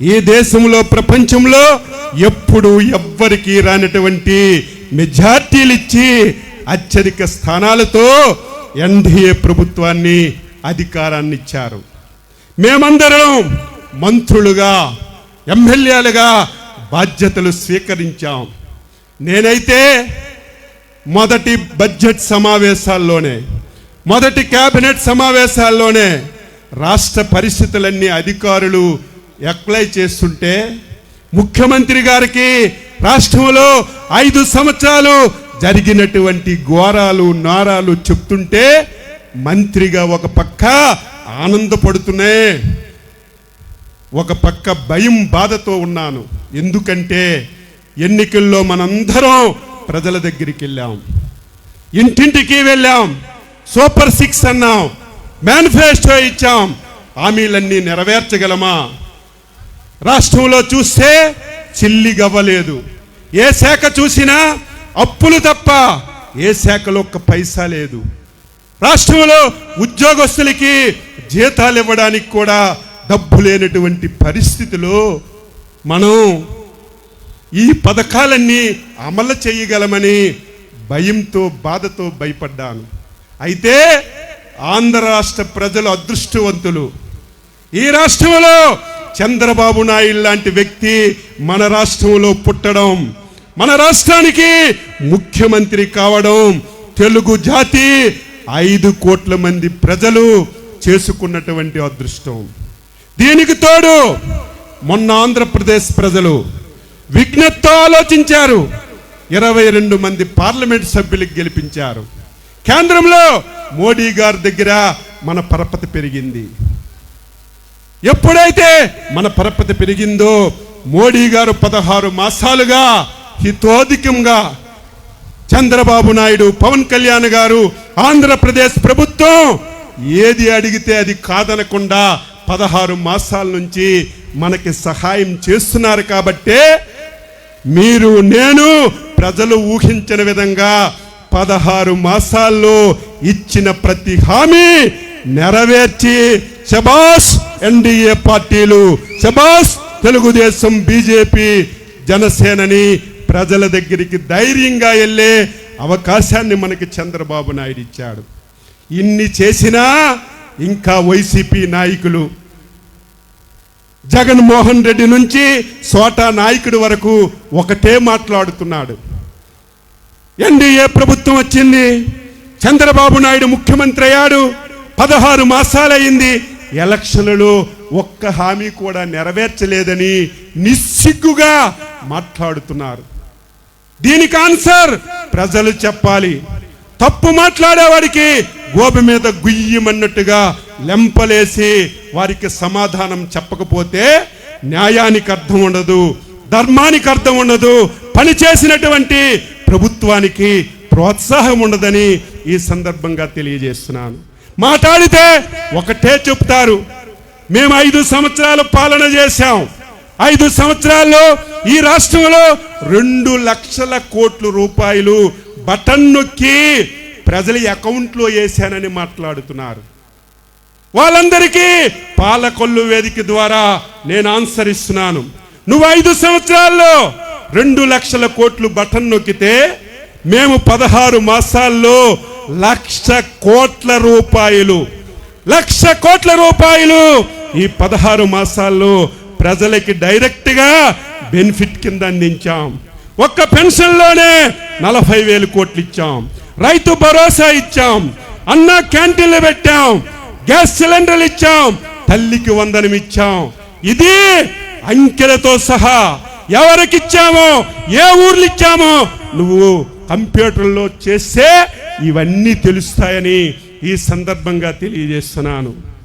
ఈ దేశంలో ప్రపంచంలో ఎప్పుడు ఎవ్వరికి రానటువంటి మెజార్టీలు ఇచ్చి అత్యధిక స్థానాలతో ఎన్డీఏ ప్రభుత్వాన్ని అధికారాన్ని ఇచ్చారు మేమందరం మంత్రులుగా ఎమ్మెల్యేలుగా బాధ్యతలు స్వీకరించాం. నేనైతే మొదటి బడ్జెట్ సమావేశాల్లోనే మొదటి కేబినెట్ సమావేశాల్లోనే రాష్ట్ర పరిస్థితులన్నీ అధికారులు అప్లై చేస్తుంటే ముఖ్యమంత్రి గారికి రాష్ట్రంలో ఐదు సంవత్సరాలు జరిగినటువంటి ఘోరాలు నారాలు చెప్తుంటే మంత్రిగా ఒక పక్క ఆనందపడుతూనే ఒక పక్క భయం బాధతో ఉన్నాను. ఎందుకంటే ఎన్నికల్లో మనందరం ప్రజల దగ్గరికి వెళ్ళాం. ఇంటింటికి వెళ్ళాం. సూపర్ సిక్స్ అన్నాం. మేనిఫెస్టో ఇచ్చాం. హామీలన్నీ నెరవేర్చగలమా? రాష్ట్రంలో చూస్తే చిల్లిగవ్వలేదు ఏ శాఖ చూసినా అప్పులు తప్ప ఏ శాఖలో ఒక్క పైసా లేదు. రాష్ట్రంలో ఉద్యోగస్తులకి జీతాలు ఇవ్వడానికి కూడా డబ్బు లేనటువంటి పరిస్థితిలో మనం ఈ పథకాలన్నీ అమలు చేయగలమని భయంతో బాధతో భయపడ్డాను. అయితే ఆంధ్ర రాష్ట్ర ప్రజలు అదృష్టవంతులు. ఈ రాష్ట్రంలో చంద్రబాబు నాయుడు లాంటి వ్యక్తి మన రాష్ట్రంలో పుట్టడం మన రాష్ట్రానికి ముఖ్యమంత్రి కావడం తెలుగు జాతి ఐదు కోట్ల మంది ప్రజలు చేసుకున్నటువంటి అదృష్టం. దీనికి తోడు మొన్న ఆంధ్రప్రదేశ్ ప్రజలు విఘ్నతతో ఆలోచించారు. ఇరవై రెండు మంది పార్లమెంట్ సభ్యులకు గెలిపించారు. కేంద్రంలో మోడీ గారి దగ్గర మన పరపతి పెరిగింది. ఎప్పుడైతే మన పరపతి పెరిగిందో మోడీ గారు పదహారు మాసాలుగా హితోధికంగా చంద్రబాబు నాయుడు పవన్ కళ్యాణ్ గారు ఆంధ్రప్రదేశ్ ప్రభుత్వం ఏది అడిగితే అది కాదనకుండా పదహారు మాసాల నుంచి మనకి సహాయం చేస్తున్నారు కాబట్టే మీరు నేను ప్రజలు ఊహించిన విధంగా పదహారు మాసాల్లో ఇచ్చిన ప్రతి హామీ నెరవేర్చి శబాస్ ఎన్డీఏ పార్టీలు. శబాస్ తెలుగుదేశం బీజేపీ జనసేనని ప్రజల దగ్గరికి ధైర్యంగా వెళ్ళే అవకాశాన్ని మనకి చంద్రబాబు నాయుడు ఇచ్చాడు. ఇన్ని చేసినా ఇంకా వైసీపీ నాయకులు జగన్మోహన్ రెడ్డి నుంచి సోటా నాయకుడి వరకు ఒకటే మాట్లాడుతున్నాడు. ఎన్డీఏ ప్రభుత్వం వచ్చింది చంద్రబాబు నాయుడు ముఖ్యమంత్రి అయ్యాడు పదహారు మాసాలయ్యింది ఎలక్షన్లలో ఒక్క హామీ కూడా నెరవేర్చలేదని నిస్సిగ్గుగా మాట్లాడుతున్నారు. దీనికి ఆన్సర్ ప్రజలు చెప్పాలి. తప్పు మాట్లాడేవాడికి గోపి మీద గుయ్యమన్నట్టుగా లెంపలేసి వారికి సమాధానం చెప్పకపోతే న్యాయానికి అర్థం ఉండదు ధర్మానికి అర్థం ఉండదు పని చేసినటువంటి ప్రభుత్వానికి ప్రోత్సాహం ఉండదని ఈ సందర్భంగా తెలియజేస్తున్నాను. మాట్లాడితే ఒకటే చెప్తారు. మేము ఐదు సంవత్సరాలు పాలన చేశాం. ఐదు సంవత్సరాల్లో ఈ రాష్ట్రంలో రెండు లక్షల కోట్ల రూపాయలు బటన్ నొక్కి ప్రజల అకౌంట్లో వేశానని మాట్లాడుతున్నారు. వాళ్ళందరికీ పాలకొల్లు వేదిక ద్వారా నేను ఆన్సర్ ఇస్తున్నాను. నువ్వు ఐదు సంవత్సరాల్లో రెండు లక్షల కోట్లు బటన్ నొక్కితే మేము పదహారు మాసాల్లో లక్ష కోట్ల రూపాయలు. లక్ష కోట్ల రూపాయలు ఈ పదహారు మాసాల్లో ప్రజలకి డైరెక్ట్గా బెనిఫిట్ కింద అందించాం. ఒక్క పెన్షన్లోనే నలభై వేలు కోట్లు ఇచ్చాం. రైతు భరోసా ఇచ్చాం. అన్న క్యాంటీన్లు పెట్టాం. గ్యాస్ సిలిండర్లు ఇచ్చాం. తల్లికి వందనం ఇచ్చాం. ఇది అంకెలతో సహా ఎవరికి ఇచ్చామో ఏ ఊర్లు ఇచ్చామో నువ్వు కంప్యూటర్లో చేస్తే ఇవన్నీ తెలుస్తాయని ఈ సందర్భంగా తెలియజేస్తున్నాను.